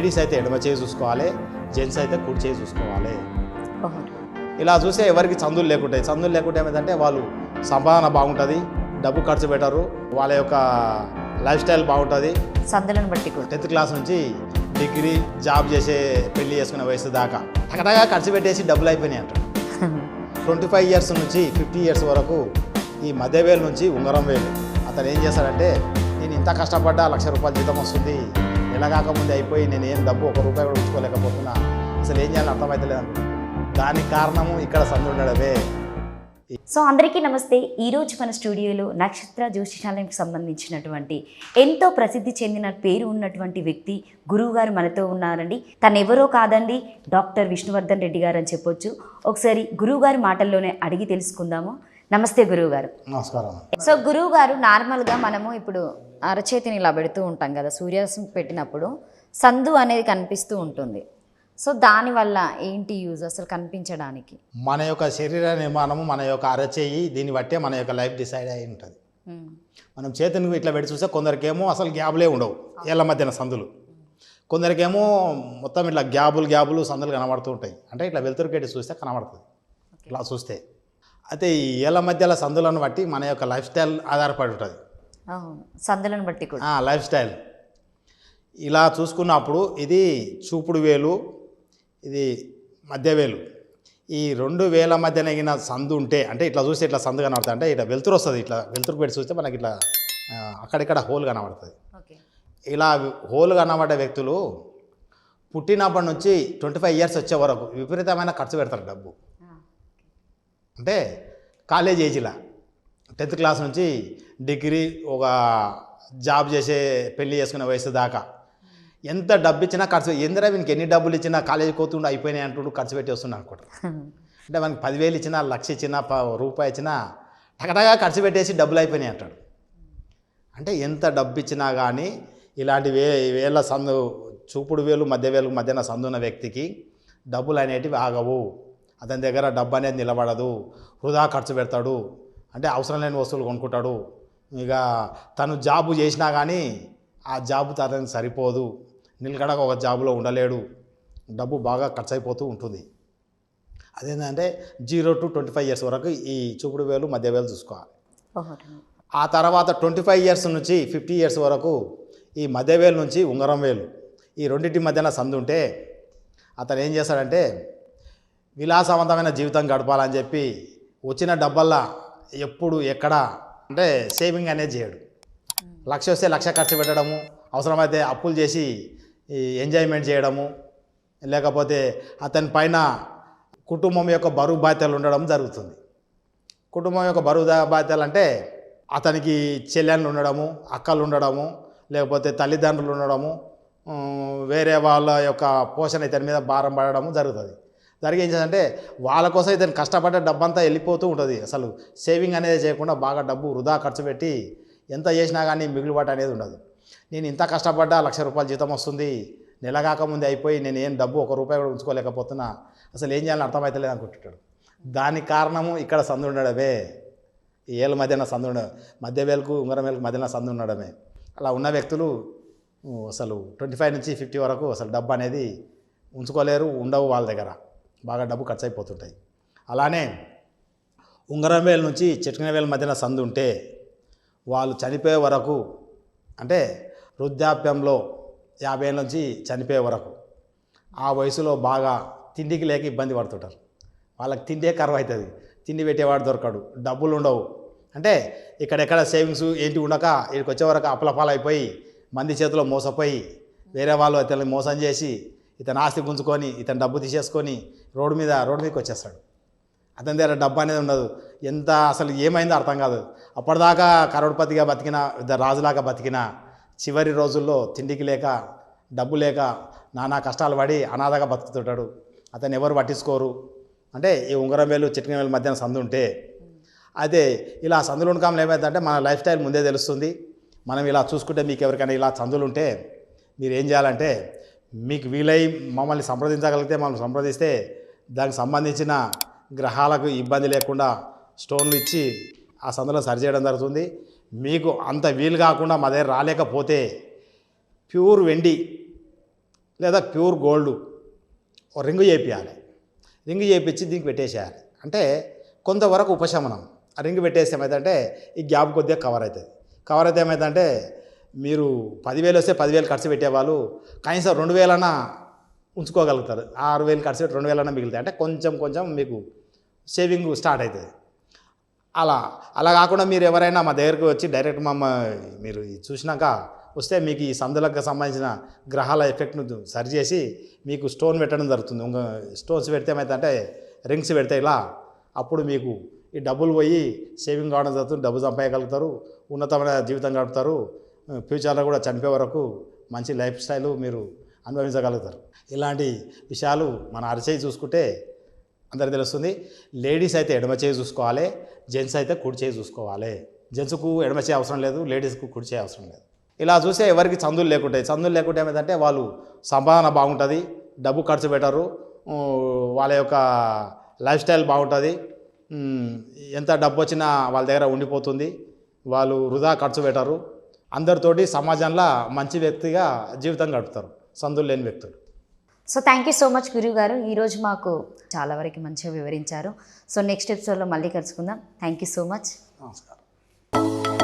Ladies అయితే ఎడమ చేయి చూసుకోవాలి జెంట్స్ అయితే కుడి చేయి చూసుకోవాలి. ఇలా చూస్తే ఎవరికి చందులు లేకుంటాయి చందులు లేకుంటే ఏమైందంటే వాళ్ళు సంపాదన బాగుంటుంది డబ్బు ఖర్చు పెట్టరు వాళ్ళ యొక్క లైఫ్ స్టైల్ బాగుంటుంది. సందులను బట్టి టెన్త్ క్లాస్ నుంచి డిగ్రీ జాబ్ చేసే పెళ్ళి చేసుకునే వయసు దాకా టకటగా ఖర్చు పెట్టేసి డబ్బులు అయిపోయినాయి అంటారు ట్వంటీ ఫైవ్ ఇయర్స్ నుంచి ఫిఫ్టీ ఇయర్స్ వరకు ఈ మధ్య వేలు నుంచి ఉంగరం వేలు. అతను ఏం చేస్తాడంటే నేను ఇంత కష్టపడ్డా లక్ష రూపాయల జీతం వస్తుంది నెల అయిపోయి నేను ఏం డబ్బు ఒక రూపాయి కూడా ఉంచుకోలేకపోతున్నా. అసలు ఏం చేయాలని అర్థమవుతలేదు దానికి కారణము ఇక్కడ సందు సో అందరికీ నమస్తే. ఈరోజు మన స్టూడియోలో నక్షత్ర జ్యోతిషాలయంకి సంబంధించినటువంటి ఎంతో ప్రసిద్ధి చెందిన పేరు ఉన్నటువంటి వ్యక్తి గురువు గారు మనతో ఉన్నారండి. తను ఎవరో కాదండి డాక్టర్ విష్ణువర్ధన్ రెడ్డి గారు అని చెప్పొచ్చు. ఒకసారి గురువు గారి మాటల్లోనే అడిగి తెలుసుకుందాము. నమస్తే గురువు గారు నమస్కారం. సో గురువు గారు నార్మల్గా మనము ఇప్పుడు అరచేతిని ఇలా పెడుతూ ఉంటాం కదా సూర్యాసం పెట్టినప్పుడు సందు అనేది కనిపిస్తూ ఉంటుంది. సో దానివల్ల ఏంటి యూజ్ అసలు కనిపించడానికి? మన యొక్క శరీర నిర్మాణము మన యొక్క అరచేయి దీన్ని బట్టే మన యొక్క లైఫ్ డిసైడ్ అయి ఉంటుంది. మనం చేతిని ఇట్లా పెట్టి చూస్తే కొందరికేమో అసలు గ్యాబులే ఉండవు ఏళ్ళ మధ్యన సందులు. కొందరికేమో మొత్తం ఇట్లా గ్యాబులు గ్యాబులు సందులు కనబడుతూ ఉంటాయి. అంటే ఇట్లా వెలుతురుకెట్టి చూస్తే కనబడుతుంది. ఇట్లా చూస్తే. అయితే ఈ ఏళ్ళ మధ్యల సందులను బట్టి మన యొక్క లైఫ్ స్టైల్ ఆధారపడి ఉంటుంది. సందులను బట్టి కూడా. Life style. ఇలా చూసుకున్నప్పుడు ఇది చూపుడు వేలు ఇది మధ్య వేలు. ఈ రెండు వేల మధ్య నెగిన సందు ఉంటే అంటే ఇట్లా చూస్తే ఇట్లా సందు కనబడుతుంది అంటే ఇట్లా వెలుతురు వస్తుంది ఇట్లా వెలుతురు పెట్టి చూస్తే మనకి ఇట్లా అక్కడిక్కడ హోల్ కనబడుతుంది. ఇలా హోల్ కనబడ్డ వ్యక్తులు పుట్టినప్పటి నుంచి ట్వంటీ ఫైవ్ ఇయర్స్ వచ్చే వరకు విపరీతమైన ఖర్చు పెడతారు డబ్బు. అంటే కాలేజ్ ఏజ్లా. టెన్త్ క్లాస్ నుంచి డిగ్రీ ఒక జాబ్ చేసే పెళ్ళి చేసుకునే వయసు దాకా. ఎంత డబ్బు ఇచ్చినా ఖర్చు ఎందురా వీనికి ఎన్ని డబ్బులు ఇచ్చినా కాలేజీ కోతుండే అయిపోయినాయి అంటుండు ఖర్చు పెట్టి వస్తున్నా అనుకుంటారు అంటే మనకి పదివేలు ఇచ్చినా లక్ష ఇచ్చినా ప- రూపాయి ఇచ్చినా టకటగా ఖర్చు పెట్టేసి డబ్బులు అయిపోయినాయి అంటాడు. అంటే ఎంత డబ్బు ఇచ్చినా కానీ ఇలాంటి వే వేల సందు చూపుడు వేలు మధ్య వేలు మధ్యన సందున్న వ్యక్తికి డబ్బులు అనేటివి ఆగవు. అతని దగ్గర డబ్బు అనేది నిలబడదు. వృధా ఖర్చు పెడతాడు. అంటే అవసరం లేని వస్తువులు కొనుక్కుంటాడు. ఇక తను జాబు చేసినా కానీ ఆ జాబు తనకి సరిపోదు. నిలకడగా ఒక జాబులో ఉండలేడు. డబ్బు బాగా ఖర్చు అయిపోతూ ఉంటుంది. అదేంటంటే zero to twenty five years వరకు ఈ చూపుడు వేలు మధ్య వేలు చూసుకోవాలి. ఆ తర్వాత ట్వంటీ ఫైవ్ ఇయర్స్ నుంచి ఫిఫ్టీ ఇయర్స్ వరకు ఈ మధ్య వేలు నుంచి ఉంగరం వేలు. ఈ రెండింటి మధ్యన సందు ఉంటే అతను ఏం చేస్తాడంటే విలాసవంతమైన జీవితం గడపాలని చెప్పి వచ్చిన డబ్బల్లా ఎప్పుడు ఎక్కడ అంటే సేవింగ్ అనేది చేయడు. లక్ష వస్తే లక్ష ఖర్చు పెట్టడము అవసరమైతే అప్పులు చేసి ఈ ఎంజాయ్మెంట్ చేయడము లేకపోతే అతని పైన కుటుంబం యొక్క బరువు బాధ్యతలు ఉండడం జరుగుతుంది. కుటుంబం యొక్క బరువు బాధ్యతలు అంటే అతనికి చెల్లెళ్ళు ఉండడము అక్కలు ఉండడము లేకపోతే తల్లిదండ్రులు ఉండడము వేరే వాళ్ళ యొక్క పోషణ ఇతని మీద భారం పడడము జరుగుతుంది. దానికి ఏం చేయాలంటే వాళ్ళ కోసం ఇతను కష్టపడ్డ డబ్బంతా వెళ్ళిపోతూ ఉంటుంది. అసలు సేవింగ్ అనేది చేయకుండా బాగా డబ్బు వృధా ఖర్చు పెట్టి ఎంత చేసినా కానీ మిగులుబాటు అనేది ఉండదు. నేను ఇంత కష్టపడ్డా లక్ష రూపాయల జీతం వస్తుంది. నెల కాకముందే అయిపోయి నేను ఏం డబ్బు ఒక రూపాయి కూడా ఉంచుకోలేకపోతున్నా. అసలు ఏం చేయాలని అర్థమవుతలేదు అనుకుంటుంటాడు. దానికి కారణము ఇక్కడ సందు ఉండడమే. ఏళ్ళ మధ్యన సందు ఉండ మధ్య వేలకు ఉంగరం వేలకు మధ్యన సందు ఉండడమే. అలా ఉన్న వ్యక్తులు అసలు ట్వంటీ ఫైవ్ నుంచి ఫిఫ్టీ వరకు అసలు డబ్బు అనేది ఉంచుకోలేరు ఉండవు వాళ్ళ దగ్గర. బాగా డబ్బు ఖర్చు అయిపోతుంటాయి అలానే ఉంగరం వేలు నుంచి చిటికిన వేల మధ్యన సందు ఉంటే వాళ్ళు చనిపోయే వరకు అంటే వృద్ధాప్యంలో యాభై ఏళ్ళ నుంచి చనిపోయే వరకు ఆ వయసులో బాగా తిండికి లేక ఇబ్బంది పడుతుంటారు. వాళ్ళకి తిండే కరువు అవుతుంది తిండి పెట్టేవాడు దొరకడు. డబ్బులు ఉండవు. అంటే ఇక్కడెక్కడ సేవింగ్స్ ఏంటి ఉండక ఇక్కడికి వచ్చే వరకు అప్పలపాలైపోయి మంది చేతిలో మోసపోయి వేరే వాళ్ళు అతని మోసం చేసి ఇతను ఆస్తి గుంజుకొని ఇతను డబ్బు తీసేసుకొని రోడ్డు మీద రోడ్డు మీదకి వచ్చేస్తాడు. అతని దగ్గర డబ్బు అనేది ఉండదు. ఎంత అసలు ఏమైందో అర్థం కాదు. అప్పటిదాకా కరోడ్పతిగా బతికిన ఇద్దరు రాజులాగా బతికిన చివరి రోజుల్లో తిండికి లేక డబ్బు లేక నానా కష్టాలు పడి అనాథగా బతుకుతుంటాడు. అతను ఎవరు పట్టించుకోరు. అంటే ఈ ఉంగరం వేలు చిటికిన వేలు మధ్యన సందు ఉంటే అయితే ఇలా సందులు ఉండకంలో ఏమైందంటే మన లైఫ్ స్టైల్ ముందే తెలుస్తుంది. మనం ఇలా చూసుకుంటే మీకు ఎవరికైనా ఇలా సందులు ఉంటే మీరు ఏం చేయాలంటే మీకు వీలై మమ్మల్ని సంప్రదించగలిగితే మనం సంప్రదిస్తే దానికి సంబంధించిన గ్రహాలకు ఇబ్బంది లేకుండా స్టోన్లు ఇచ్చి ఆ సందులో సరిచేయడం జరుగుతుంది. మీకు అంత వీలు కాకుండా మా దగ్గర రాలేకపోతే ప్యూర్ వెండి లేదా ప్యూర్ గోల్డ్ రింగు చేపించాలి రింగు చేపించి దీనికి పెట్టేసేయాలి. అంటే కొంతవరకు ఉపశమనం. ఆ రింగు పెట్టేస్తే ఏమైందంటే ఈ గ్యాప్ కొద్దిగా కవర్ అవుతుంది. కవర్ అయితే ఏమైందంటే మీరు పదివేలు వస్తే పదివేలు ఖర్చు పెట్టేవాళ్ళు కనీసం రెండు వేలన్నా ఉంచుకోగలుగుతారు. ఆరు వేలు ఖర్చు పెట్టి రెండు వేలన్నా మిగులుతాయి. అంటే కొంచెం కొంచెం మీకు సేవింగ్ స్టార్ట్ అవుతుంది. అలా అలా కాకుండా మీరు ఎవరైనా మా దగ్గరికి వచ్చి డైరెక్ట్ మా మీరు చూసినాక వస్తే మీకు ఈ సందులకు సంబంధించిన గ్రహాల ఎఫెక్ట్ను సరి చేసి మీకు స్టోన్ పెట్టడం జరుగుతుంది. ఇంకా స్టోన్స్ పెడితే ఏమైతే రింగ్స్ పెడితే ఇలా అప్పుడు మీకు ఈ డబ్బులు పోయి సేవింగ్ కావడం జరుగుతుంది. డబ్బు సంపాదగలుగుతారు ఉన్నతమైన జీవితం గడుపుతారు. ఫ్యూచర్లో కూడా చనిపోయే వరకు మంచి లైఫ్ స్టైల్ మీరు అనుభవించగలుగుతారు. ఇలాంటి విషయాలు మన అరచేయి చూసుకుంటే అందరికి తెలుస్తుంది. లేడీస్ అయితే ఎడమ చేయి చూసుకోవాలి జెంట్స్ అయితే కుడి చేయి చూసుకోవాలి. జెంట్స్కు ఎడమ చేయి అవసరం లేదు లేడీస్కు కుడి చేయి అవసరం లేదు. ఇలా చూస్తే ఎవరికి చందులు లేకుంటాయి. చందులు లేకుంటే ఏమైందంటే వాళ్ళు సంపాదన బాగుంటుంది డబ్బు ఖర్చు పెట్టరు వాళ్ళ యొక్క లైఫ్ స్టైల్ బాగుంటుంది ఎంత డబ్బు వచ్చినా వాళ్ళ దగ్గర ఉండిపోతుంది వాళ్ళు వృధా ఖర్చు పెట్టరు. అందరితోటి సమాజంలో మంచి వ్యక్తిగా జీవితం గడుపుతారు. సందులు లేని వ్యక్తులు. So thank you so much గురువు గారు. ఈరోజు మాకు చాలా వరకు మంచిగా వివరించారు. సో నెక్స్ట్ ఎపిసోడ్లో మళ్ళీ కలుసుకుందాం. థ్యాంక్ యూ సో మచ్ నమస్కారం.